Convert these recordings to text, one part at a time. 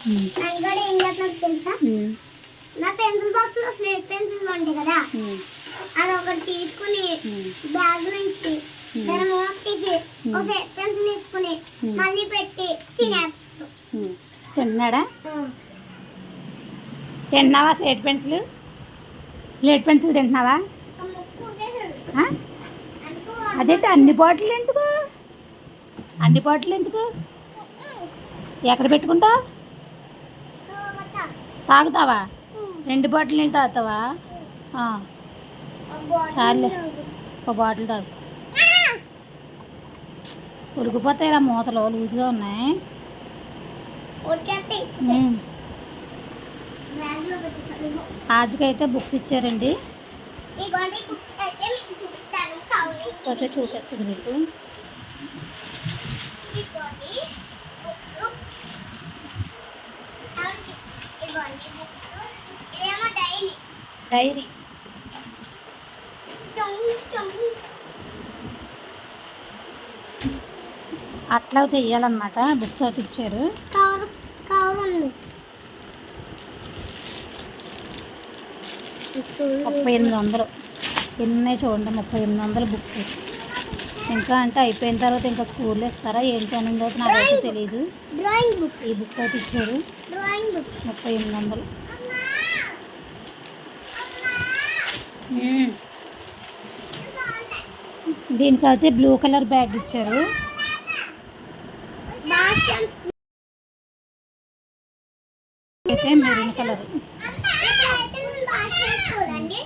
ఆయన కూడా ఏం చేస్తున్నాడు తెలుసా? నా పెన్సిల్ బాక్స్లో స్లేట్ పెన్సిల్ ఉంటాయి కదా? అది ఒకటి తీసుకుని. బ్యాగ్ నుంచి దాని మూల తీసి ఒక పెన్సిల్ తీసుకుని. మళ్ళీ పెట్టి తినేస్తాడు. తింటున్నాడా తింటున్నావా స్లేట్ పెన్సిల్? స్లేట్ పెన్సిల్ తింటున్నావా? అదేంటి అన్ని బాటిల్ ఎందుకు? అన్ని బాటిల్ ఎందుకు? ఎక్కడ పెట్టుకుంటావు? తాగుతావా? రెండు బాటిల్ నీళ్ళు తాగుతావా? ఆ, చాలులే. ఒక బాటిల్ తాగు. ఉడికిపోతాయి రా మూతలు లూజ్గా ఉన్నాయి. ఆజుకైతే బుక్స్ ఇచ్చారండి. చూపిస్తుంది మీకు ఇగోండి బుక్స్ కావాలి ఇగోండి బుక్స్ ఇదేమో డైలీ డైరీ. అట్లా తెయ్యాలన్నమాట. బుక్స్ అయితే ఇచ్చారు. ముప్పై ఎనిమిది వందలు. ఎన్ని చూడండి ముప్పై ఎనిమిది వందలు బుక్స్. ఇంకా అంటే అయిపోయిన తర్వాత ఇంకా స్కూల్లో ఇస్తారా ఏంటి అని ఉందో నాకైతే తెలియదు డ్రాయింగ్ బుక్ ఈ బుక్ అయితే ఇచ్చారు. డ్రాయింగ్ బుక్ ముప్పై ఎనిమిది వందలు. దీనికైతే బ్లూ కలర్ బ్యాగ్ ఇచ్చారు. అయితే మెరూన్ కలర్. అయితే నేను భాష్యం చూడండి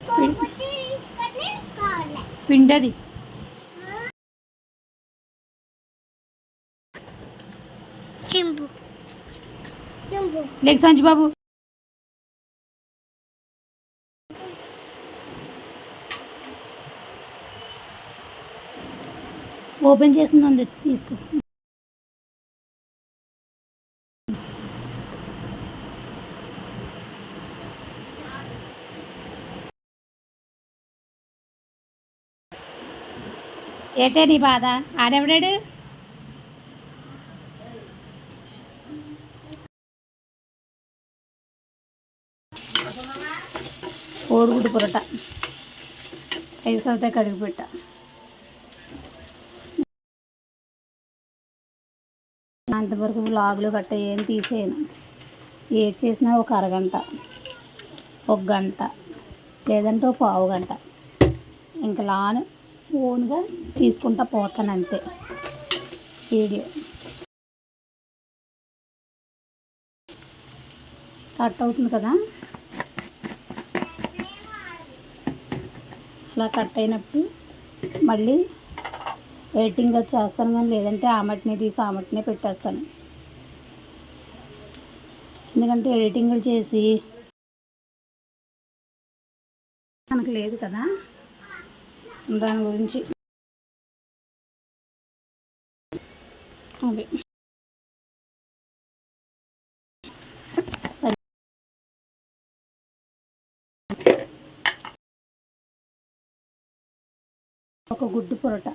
కాకపోతే ఇసుకని కావాలి పిండది. చింపు చింపు లేక సంచి బాబు. ఓపెన్ చేసింది తీసుకో. ఏటే నీ బాధ? ఆడెవడాడు? కోడిగుడ్డు పొరట. ఐదు అయితే కడిగి పెట్ట. అంతవరకు వ్లాగులు గట్ట ఏం తీసేయను. ఏ చేసినా ఒక అరగంట ఒక గంట లేదంటే ఒక పావు గంట. ఇంకా లాను. ఓన్గా తీసుకుంటా పోతాను అంతే వీడియో. కట్ అవుతుంది కదా? అలా కట్ అయినప్పుడు మళ్ళీ ఎడిటింగ్ చేస్తాను కానీ లేదంటే ఆమటిని తీసి ఆమటినే పెట్టేస్తాను. ఎందుకంటే ఎడిటింగ్ చేసి మనకు లేదు కదా? దాని గురించి. అది. సరే ఒక గుడ్డు పొరట.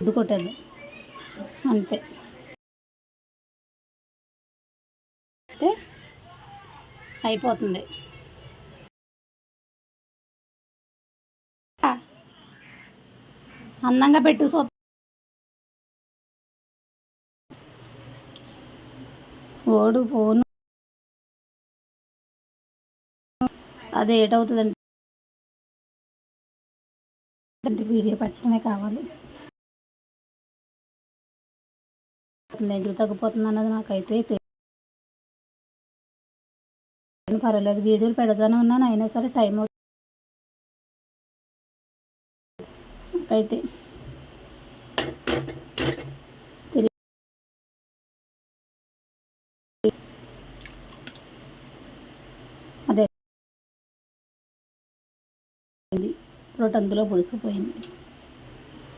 గుడ్డు అంతే. అయితే అయిపోతుంది. అందంగా పెట్టు సో ఓడు ఫోను అది ఏటవుతుందంటే వీడియో పెట్టడమే కావాలి. ఎందుకు తగ్గిపోతుంది అన్నది నాకైతే తెలియదు పర్వాలేదు వీడియోలు పెడతానే ఉన్నాను అయినా సరే టైం అయితే అదే. రోట్ అందులో పులిసిపోయింది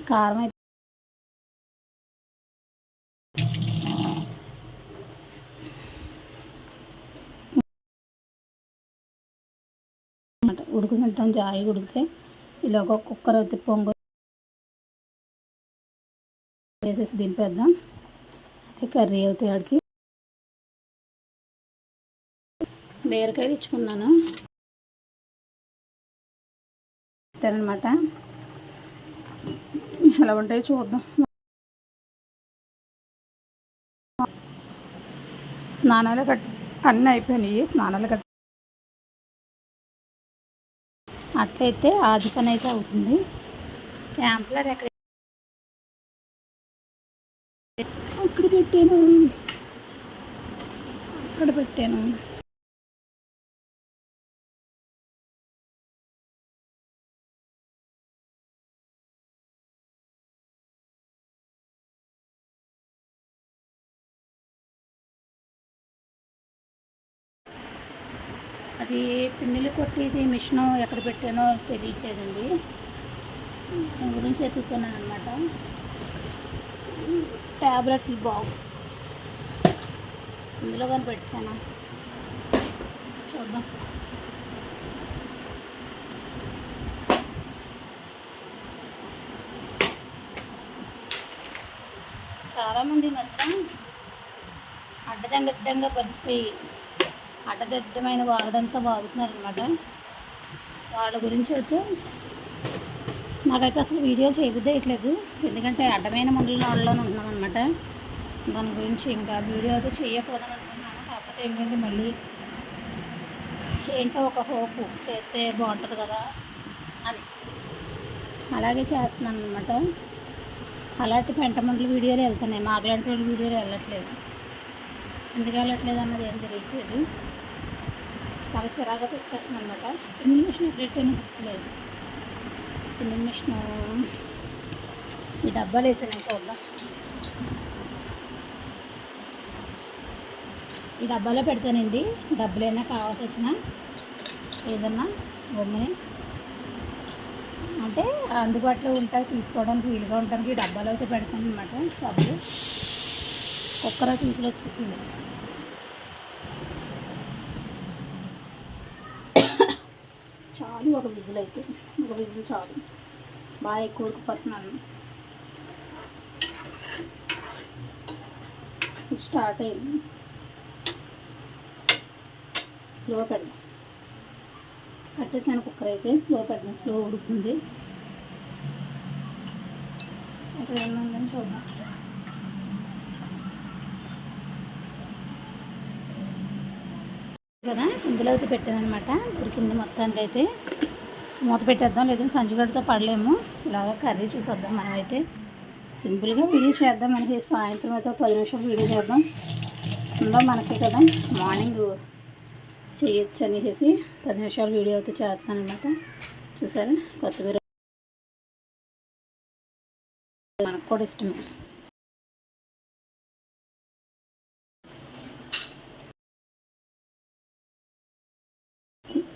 కారం అయితే అనమాట. ఉడుకుతుంటాం జాయి ఉడికితే ఇలా ఒక కుక్కర్ అయితే పొంగు వేసేసి దింపేద్దాం. అదే కర్రీ అవుతాయి ఆడికి. బీరకాయలు ఇచ్చుకున్నాను అనమాట ఎలా ఉంటాయో చూద్దాం. స్నానాలు కట్ అన్నీ అయిపోయినాయి. స్నానాలు కట్ అట్లయితే ఆది పని అయితే అవుతుంది. స్టాంపులర్ ఎక్కడ అక్కడ పెట్టాను? అక్కడ పెట్టాను. అది పిన్నులు కొట్టేది మిషన్ ఎక్కడ పెట్టానో తెలియట్లేదండి. దాని గురించి ఎత్తుకున్నాను అనమాట ట్యాబ్లెట్ల బాక్స్. ఇందులో కానీ పెట్టాను చూద్దాం. చాలామంది మాత్రం మధ్య అడ్డదంగడ్డంగా పరిచిపోయి అడ్డదిడ్డమైన వాగడంతో వాగుతున్నారు అనమాట వాళ్ళ గురించి అయితే నాకైతే అసలు వీడియో చేయబుద్దేయట్లేదు ఎందుకంటే అడ్డమైన మండలం వాళ్ళలో ఉంటున్నాం అనమాట దాని గురించి ఇంకా వీడియో అయితే చేయకపోదాం అనుకుంటున్నాను కాకపోతే ఏంటంటే మళ్ళీ ఏంటో ఒక హోప్ చేస్తే బాగుంటుంది కదా అని. అలాగే చేస్తున్నాను అనమాట అలాంటి పెంటమండల వీడియోలు వెళ్తున్నాయి. మాకులాంటి వాళ్ళ వీడియోలు వెళ్ళట్లేదు. ఎందుకు వెళ్ళట్లేదు అన్నది ఏం తెలియట్లేదు. చాలా చిరాగా వచ్చేస్తుంది అనమాట పిన్నిల్ మిషన్ ఎప్పుడెట్టాను గుర్తులేదు. పిన్నిల్ మిషన్ ఈ డబ్బాలు వేసి నేను చూద్దాం. ఈ డబ్బాలో పెడతానండి. డబ్బులు ఏమైనా కావాల్సి వచ్చిన ఏదన్నా బొమ్మని అంటే అందుబాటులో ఉంటాయి తీసుకోవడానికి వీలుగా ఉండడానికి ఈ డబ్బాలో అయితే పెడతాను అనమాట డబ్బులు. కుక్కర సింపుల్ వచ్చేసింది. చాలు ఒక విజిల్ అయితే ఒక విజిల్ చాలు. బాగా ఎక్కువ ఉడికిపోతున్నాను స్టార్ట్ అయింది. స్లో పెడదాం. కట్టేసాను కుక్కర్ అయితే స్లో పెడదాం. స్లో ఉడుకుతుంది. ఇక్కడ ఏముందని చూద్దాం. కదా? ఇందులో అయితే పెట్టాను అనమాట దొరికింది మొత్తానికి అయితే మూత పెట్టేద్దాం. లేదంటే సంచుగడ్డతో పడలేము. ఇలాగ కర్రీ చూసేద్దాం మనమైతే. సింపుల్గా వీడియో చేద్దాం మనకి సాయంత్రం అయితే పది నిమిషాలు వీడియో చేద్దాం. ఉందో మనకి కదా? మార్నింగ్ చేయొచ్చు అనేసి పది నిమిషాలు వీడియో అయితే చేస్తానమాట చూసారా? కొత్తిమీర మనకు కూడా ఇష్టమే.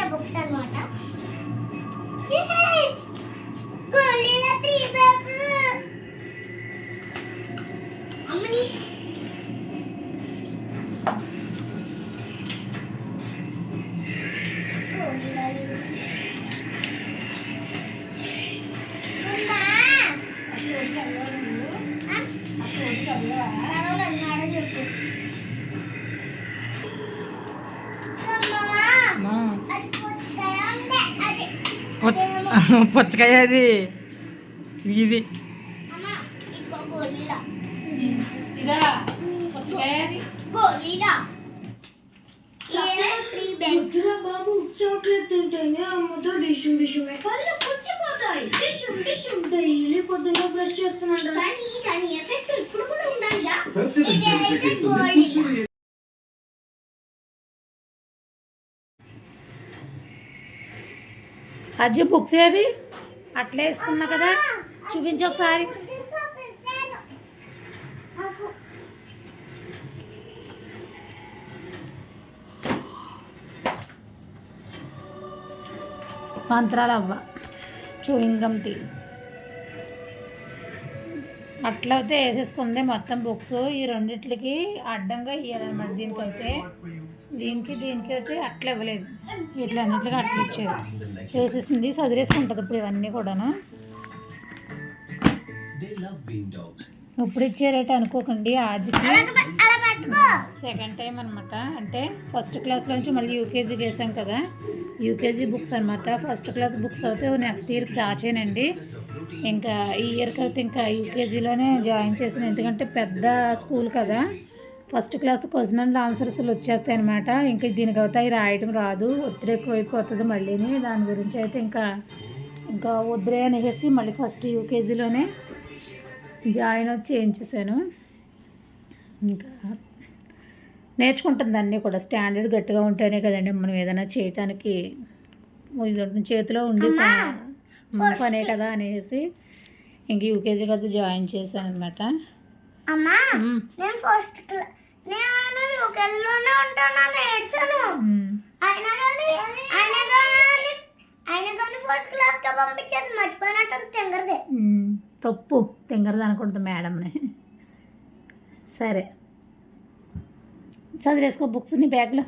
నా బుక్స్ కట్టలేదు ఇవన్నీ నా బుక్స్ అనమాట గోళీల త్రీ బ్యాగ్ అమ్మని పుచ్చకాయ అది. ఇది. బాబు చాక్లెట్ తింటేనే అమ్మతో డిషుమ్ డిషుమ్. కళ్ళు పుచ్చిపోతాయి. డిషుమ్ డిషుమ్ డైలీ పొద్దున్న బ్రష్ చేస్తున్నాడు. కానీ దాని ఎఫెక్ట్ ఇప్పుడు కూడా ఉండాలిగా. అజ్జు బుక్స్ ఏవి? అట్లే వేసుకున్నా కదా. చూపించు ఒకసారి. మంత్రాలు అవ్వ. చూయింగం టీ. అట్లయితే వేసేసుకుంది మొత్తం బుక్స్. ఈ రెండిట్లకి అడ్డంగా ఇవ్వాలన్నమాట దీనికైతే. దీనికి దీనికి అయితే అట్లా ఇవ్వలేదు. ఇట్లా అన్నిటికీ అట్లా ఇచ్చేది వేసేసింది చదివేసుకుంటుంది ఇప్పుడు ఇవన్నీ కూడాను. ఇప్పుడు ఇచ్చారేట అనుకోకండి ఆజ్కి సెకండ్ టైం అనమాట అంటే ఫస్ట్ క్లాస్ నుంచి మళ్ళీ యూకేజీకి వేసాం కదా. యూకేజీ బుక్స్ అనమాట ఫస్ట్ క్లాస్ బుక్స్ అయితే నెక్స్ట్ ఇయర్కి దాచేనండి. ఇంకా ఈ ఇయర్కి అయితే ఇంకా యూకేజీలోనే జాయిన్ చేసాను ఎందుకంటే పెద్ద స్కూల్ కదా. First class question and answers వచ్చేస్తాయి అనమాట ఇంకా దీనికి అవుతాయి రాయడం రాదు. ఒత్తిడి ఎక్కువైపోతుంది మళ్ళీని. దాని గురించి అయితే ఇంకా ఇంకా వద్దులే అనేసి మళ్ళీ ఫస్ట్ యూకేజీలోనే జాయిన్ వచ్చి చేయించేసాను ఇంకా నేర్చుకుంటుంది అన్నీ కూడా. స్టాండర్డ్ గట్టిగా ఉంటేనే కదండి మనం ఏదైనా చేయటానికి చేతిలో ఉండి పనే కదా అనేసి ఇంక యూకేజీ కదా జాయిన్ చేశాను అనమాట అమ్మా నేను ఫస్ట్ క్లాస్ నేను యూకెల్లోనే ఉంటానని ఏడ్చాను. అయినా కానీ అయినా కానీ అయినా కానీ ఫస్ట్ క్లాస్కి పంపించేది మర్చిపోయినట్టు తెంగరదే. తప్పు తింగరది అనకూడదు మేడంని. సరే. చదివేసుకో బుక్స్ నీ బ్యాగ్లో.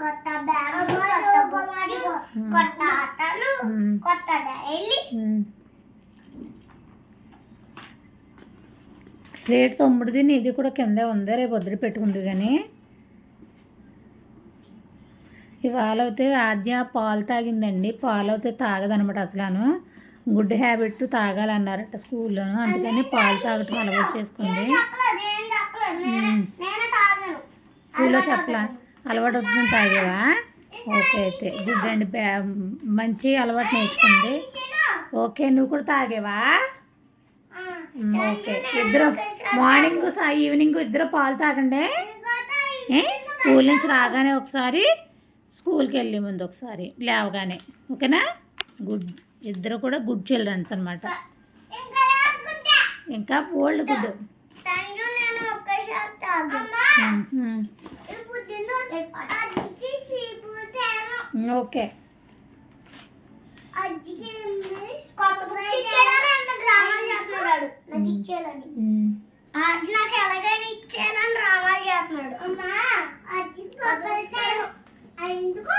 కొత్త బ్యాగ్ కొత్త ఆటలు కొత్త డైలీ. స్లేట్ తమ్ముడిది నీది కూడా కిందే ఉంది రేపు వదిలి పెట్టుకుంది కానీ ఇవాళ అయితే ఆద్య పాలు తాగిందండి. పాలు అయితే తాగదనమాట అసలు గుడ్ హ్యాబిట్ తాగాలన్నారట స్కూల్లోను. అందుకని పాలు తాగటం అలవాటు చేసుకుంది. స్కూల్లో చెప్పలా. అలవాటు అవుతుంది తాగేవా? ఓకే అయితే. గుడ్ అండి. మంచి అలవాటు నేర్చుకుంది. ఓకే నువ్వు కూడా తాగేవా? ఓకే. ఇద్దరు మార్నింగ్ సా- ఈవినింగ్ ఇద్దరు పాలు తాగండి? ఏ? స్కూల్ నుంచి రాగానే ఒకసారి స్కూల్కి వెళ్ళే ముందు ఒకసారి లేవగానే. ఓకేనా? గుడ్. ఇద్దరు కూడా గుడ్ చిల్డ్రన్స్ అనమాట ఇంకా రాకుంటే ఇంకా ఓల్డ్ గుడ్. ఓకే. కొత్త ఎంత డ్రామాలు చేస్తున్నాడు. నాకు ఇచ్చేయాలని. అజ్జి నాకు ఎలాగైనా ఇచ్చేయాలని చేస్తున్నాడు అమ్మా ఎందుకు?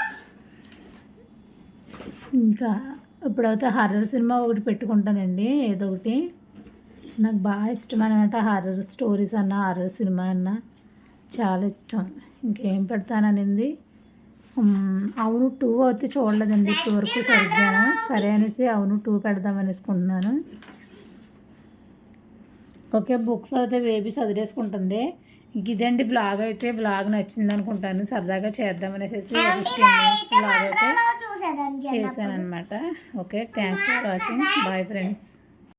ఇంకా ఇప్పుడైతే హర్రర్ సినిమా ఒకటి పెట్టుకుంటానండి ఏదో ఒకటి. నాకు బాగా ఇష్టం అనమాట హర్రర్ స్టోరీస్ అన్న హర్రర్ సినిమా అన్న. చాలా ఇష్టం. ఇంకేం పెడతాననింది? అవును టూ అయితే చూడలేదండి ఇప్పటి వరకు సరిగ్గా సరే అనేసి అవును టూ పెడదాం అనేసుకుంటున్నాను ఓకే బుక్స్ అయితే బేబీ చదివేసుకుంటుంది ఇంక ఇదండి బ్లాగ్ అయితే బ్లాగ్ నచ్చింది అనుకుంటాను. సరదాగా చేద్దామనేసి బ్లాగ్ అయితే చేశాను అనమాట okay thanks for watching bye friends